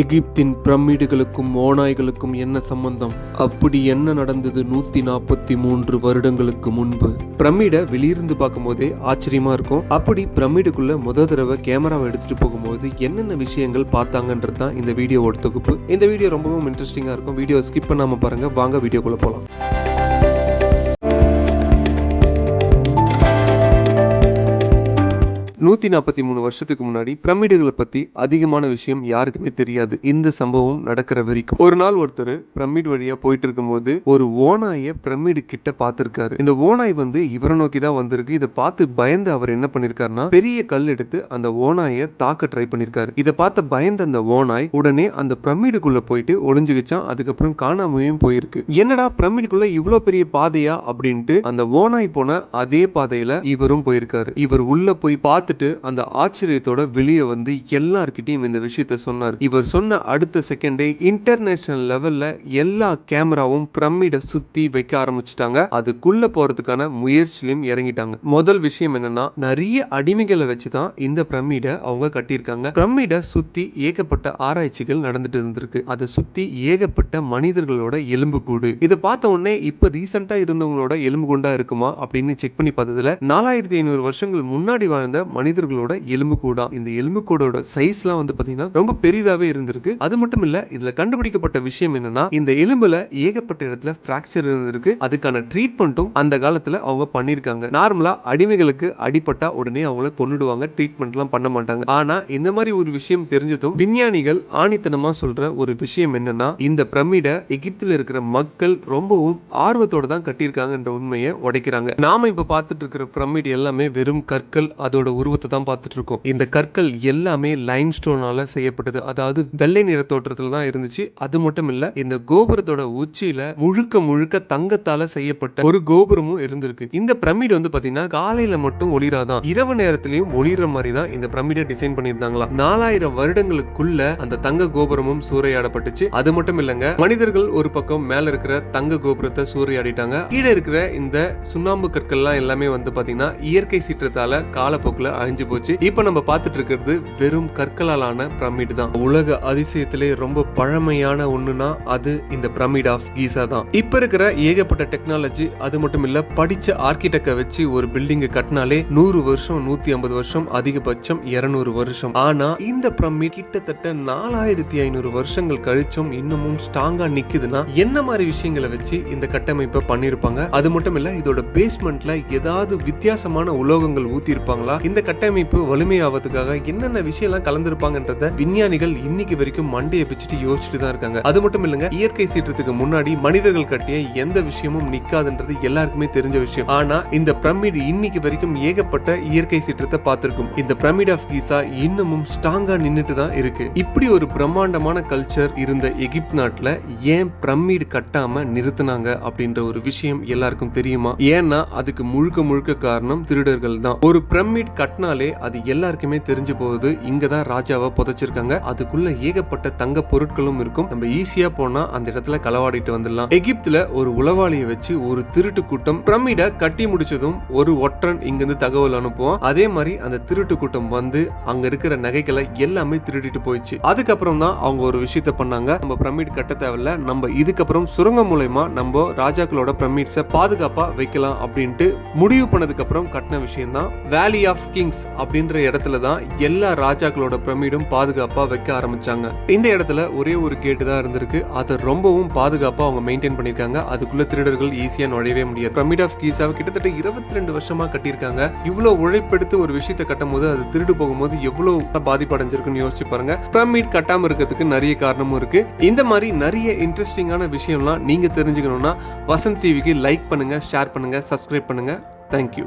எகிப்தின் பிரமிடுகளுக்கும் ஓநாய்களுக்கும் என்ன சம்பந்தம்? அப்படி என்ன நடந்தது நூத்தி நாற்பத்தி மூன்று வருடங்களுக்கு முன்பு? பிரமிடை வெளியிருந்து பார்க்கும்போதே ஆச்சரியமா இருக்கும். அப்படி பிரமிடுக்குள்ள முத தடவை கேமராவை எடுத்துட்டு போகும்போது என்னென்ன விஷயங்கள் பார்த்தாங்கன்றது தான் இந்த வீடியோவோட தொகுப்பு. இந்த வீடியோ ரொம்பவும் இன்ட்ரெஸ்டிங்கா இருக்கும். வீடியோ ஸ்கிப் பண்ணாம பாருங்க. வாங்க வீடியோக்குள்ள போலாம். நூற்றி நாற்பத்தி மூணு வருஷத்துக்கு முன்னாடி பிரமிடுகளை பற்றி அதிகமான விஷயம் யாருக்குமே தெரியாது. இந்த சம்பவம் நடக்கிற வரைக்கும். ஒரு நாள் ஒருத்தர் பிரமிட் வழியாக போயிட்டு இருக்கும்போது ஒரு ஓநாயை பிரமிடு கிட்ட பார்த்துருக்காரு. இந்த ஓநாய் வந்து இவரை நோக்கி தான் வந்திருக்கு. இதை பார்த்து பயந்து அவர் என்ன பண்ணியிருக்காருன்னா பெரிய கல் எடுத்து அந்த ஓநாயை தாக்க ட்ரை பண்ணியிருக்காரு இதை பார்த்த பயந்த அந்த ஓநாய் உடனே அந்த பிரமிடுக்குள்ளே போயிட்டு ஒளிஞ்சுக்கிச்சான் அதுக்கப்புறம் காணாமையும் போயிருக்கு. என்னடா பிரமிடுக்குள்ளே இவ்வளோ பெரிய பாதையா? அப்படின்ட்டு அந்த ஓநாய் போன அதே பாதையில் இவரும் போயிருக்காரு. இவர் உள்ள போய் பார்த்து பார்த்துட்டு அந்த ஆச்சரியத்தோட வெளியே வந்து எல்லார்கிட்டையும் இந்த விஷயத்த சொன்னார். இவர் சொன்ன அடுத்த செகண்டே இன்டர்நேஷனல் லெவல்ல எல்லா கேமராவும் பிரமிட சுத்தி வைக்க ஆரம்பிச்சிட்டாங்க. அதுக்குள்ள போறதுக்கான முயற்சியிலும் இறங்கிட்டாங்க. முதல் விஷயம் என்னன்னா நிறைய அடிமைகளை வச்சு தான் இந்த பிரமிட அவங்க கட்டியிருக்காங்க. பிரமிட சுத்தி ஏகப்பட்ட ஆராய்ச்சிகள் நடந்துட்டு இருந்திருக்கு. அதை சுத்தி ஏகப்பட்ட மனிதர்களோட எலும்புக்கூடு இதை பார்த்த உடனே இப்ப ரீசெண்டா இருந்தவங்களோட எலும்பு குண்டா இருக்குமா அப்படின்னு செக் பண்ணி பார்த்ததுல நாலாயிரத்தி ஐநூறு வருஷங்கள் முன்னாடி வாழ்ந்த மனிதர்களோட எலும்புக்கூடா இந்த எலும்புக்கூடோட சைஸ்லாம் வந்து பாத்தீங்கன்னா ரொம்ப பெரிதாவே இருந்திருக்கு. அது மட்டும் இல்ல இதுல கண்டுபிடிக்கப்பட்ட விஷயம் என்னன்னா இந்த எலும்புல ஏகப்பட்ட இடத்துல பிராக்சர் இருந்திருக்கு. அதுக்கான ட்ரீட்மெண்ட்டும் அந்த காலத்துல அவங்க பண்ணிருக்காங்க. நார்மலா அடிமைகளுக்கு அடிப்பட்டா உடனே அவங்கள கொன்னுடுவாங்க. ட்ரீட்மெண்ட்லாம் பண்ண மாட்டாங்க. ஆனா இந்த மாதிரி ஒரு விஷயம் தெரிஞ்சதும் விஞ்ஞானிகள் ஆணித்தனமா சொல்ற ஒரு விஷயம் என்னன்னா இந்த பிரமிட எகிப்தில் இருக்கிற மக்கள் ரொம்பவும் ஆர்வத்தோட தான் கட்டியிருக்காங்கன்ற உண்மையை உடைக்கிறாங்க. நாம இப்ப பார்த்துட்டு இருக்கிற பிரமிட் எல்லாமே வெறும் கற்கள் அதோட உருவத்தை தான் பார்த்துட்டு இருக்கோம் இந்த கற்கள் எல்லாமே லைம் ஸ்டோனால செய்யப்பட்டது. அதாவது வெள்ளை நிற தோற்றத்தில் தான் இருந்துச்சு. அது மட்டும் இல்ல இந்த கோபுரத்தோட உச்சியில முழுக்க முழுக்க தங்கத்தால செய்யப்பட்ட ஒரு கோபுரமும் இருந்திருக்கு. இந்த பிரமிட் வந்து பாத்தீங்கன்னா காலையில மட்டும் ஒளிராதான் இரவு நேரத்திலையும் ஒளிர மாதிரி தான் இந்த பிரமிடை டிசைன் பண்ணியிருந்தாங்களா நாலாயிரம் வருடங்களுக்குள்ள அந்த தங்க கோபுரமும் சூறையாடப்பட்டுச்சு. அது மட்டும் இல்லங்க மனிதர்கள் ஒரு பக்கம் மேல இருக்கிற தங்க கோபுரத்தை சூறையாடிட்டாங்க. கீழே இருக்கிற இந்த சுண்ணாம்பு கற்கள்லாம் எல்லாமே வந்து பாத்தீங்கன்னா இயற்கை சீற்றத்தால காலப்போக்குல அழிஞ்சு போச்சு. இப்போ நம்ம பார்த்துட்டு இருக்கிறது வெறும் கற்களாலான பிரமிட் தான். உலக அதிசயத்திலே ரொம்ப பழமையான ஒண்ணுனா அது இந்த பிரமிட் ஆஃப் கீசா தான். இப்ப இருக்கிற ஏகப்பட்ட டெக்னாலஜி அது மட்டும் இல்ல படிச்ச ஆர்கிடெக்ட வச்சு ஒரு பில்டிங் கட்டினாலே நூறு வருஷம் நூத்தி ஐம்பது வருஷம் அதிகபட்சம் இருநூறு வருஷம். ஆனா இந்த பிரமிட் கிட்டத்தட்ட நாலாயிரத்தி ஐநூறு வருஷங்கள் கழிச்சும் இன்னமும் ஸ்ட்ராங்கா நிக்குதுன்னா என்ன மாதிரி விஷயங்களை வச்சு இந்த கட்டமைப்பை பண்ணிருப்பாங்க அது மட்டும் இல்ல இதோட பேஸ்மெண்ட்ல ஏதாவது வித்தியாசமான உலோகங்கள் ஊத்தி இருப்பாங்களா இந்த கட்டமைப்பு வலிமையாவதுக்காக என்னென்ன விஷயம்லாம் கலந்துருப்பாங்கன்றத விஞ்ஞானிகள் இன்னைக்கு வரைக்கும் மண்டையை பிச்சுட்டு யோசிச்சுட்டு தான் இருக்காங்க. அது மட்டும் இல்லைங்க இயற்கை சீற்றத்துக்கு முன்னாடி மனிதர்கள் கட்டிய எந்த விஷயமும் நிக்காதுன்றது எல்லாருக்குமே தெரிஞ்ச விஷயம். ஆனா இந்த பிரமிடு இன்னைக்கு வரைக்கும் ஏகப்பட்ட இயற்கை சீற்றத்தை பார்த்திருக்கும். இந்த பிரமிட் ஆஃப் கீசா இன்னமும் ஸ்ட்ராங்கா நின்றுட்டு தான் இருக்கு. இப்படி ஒரு பிரம்மாண்டமான கல்ச்சர் இருந்த எகிப்த் நாட்டுல ஏன் பிரமிடு கட்டாம நிறுத்தினாங்க அப்படின்ற ஒரு விஷயம் எல்லாருக்கும் தெரியுமா? ஏன்னா அதுக்கு முழுக்க முழுக்க காரணம் திருடர்கள் தான். ஒரு பிரமிட் கட்டினாலே அது எல்லாருக்குமே தெரிஞ்சு போகுது. இங்க தான் ராஜாவை புதைச்சிருக்காங்க. அதுக்குள்ள ஏகப்பட்ட தங்க பொருட்களும் இருக்கும். நம்ம ஈஸியா போனா அந்த இடத்துல களவாடிட்டு வந்துடலாம். எகிப்துல ஒரு உளவாளியை வச்சு ஒரு திருட்டு கூட்டம் பிரமிட கட்டி முடிச்சதும் ஒரு ஒற்றன் இங்கிருந்து தகவல் அனுப்புவோம் அதே மாதிரி அந்த திருட்டு கூட்டம் வந்து அங்க இருக்கிற நகைகளை எல்லாமே திருடிட்டு போயிடுச்சு. அதுக்கப்புறம் தான் அவங்க ஒரு விஷயத்த பண்ணாங்க. நம்ம பிரமிட் கட்ட தேவையில்ல. நம்ம இதுக்கப்புறம் சுரங்கம் மூலயமா நம்ம ராஜாக்களோட பிரமிட்ஸை பாதுகாப்பா வைக்கலாம் அப்படின்ட்டு முடிவு பண்ணதுக்கு அப்புறம் கட்டின விஷயம் தான் வேலி ஆஃப் கிங் கிங்ஸ் அப்படின்ற இடத்துல தான் எல்லா ராஜாக்களோட பிரமிடும் பாதுகாப்பாக வைக்க ஆரம்பிச்சாங்க. இந்த இடத்துல ஒரே ஒரு கேட்டு தான் இருந்திருக்கு. அதை ரொம்பவும் பாதுகாப்பாக அவங்க மெயின்டைன் பண்ணியிருக்காங்க. அதுக்குள்ள திருடர்கள் ஈஸியாக நுழையவே முடியாது. பிரமிட் ஆஃப் கீஸாவை கிட்டத்தட்ட இருபத்தி ரெண்டு வருஷமா கட்டியிருக்காங்க. இவ்வளோ உழைப்பெடுத்து ஒரு விஷயத்தை கட்டும் போது அது திருடு போகும்போது எவ்வளோ பாதிப்பு அடைஞ்சிருக்குன்னு யோசிச்சு பாருங்க. பிரமிட் கட்டாமல் இருக்கிறதுக்கு நிறைய காரணமும் இருக்கு. இந்த மாதிரி நிறைய இன்ட்ரெஸ்டிங்கான விஷயம்லாம் நீங்கள் தெரிஞ்சுக்கணும்னா வசந்த் டிவிக்கு லைக் பண்ணுங்கள் ஷேர் பண்ணுங்கள் சப்ஸ்கிரைப் பண்ணுங்க. தேங்க்யூ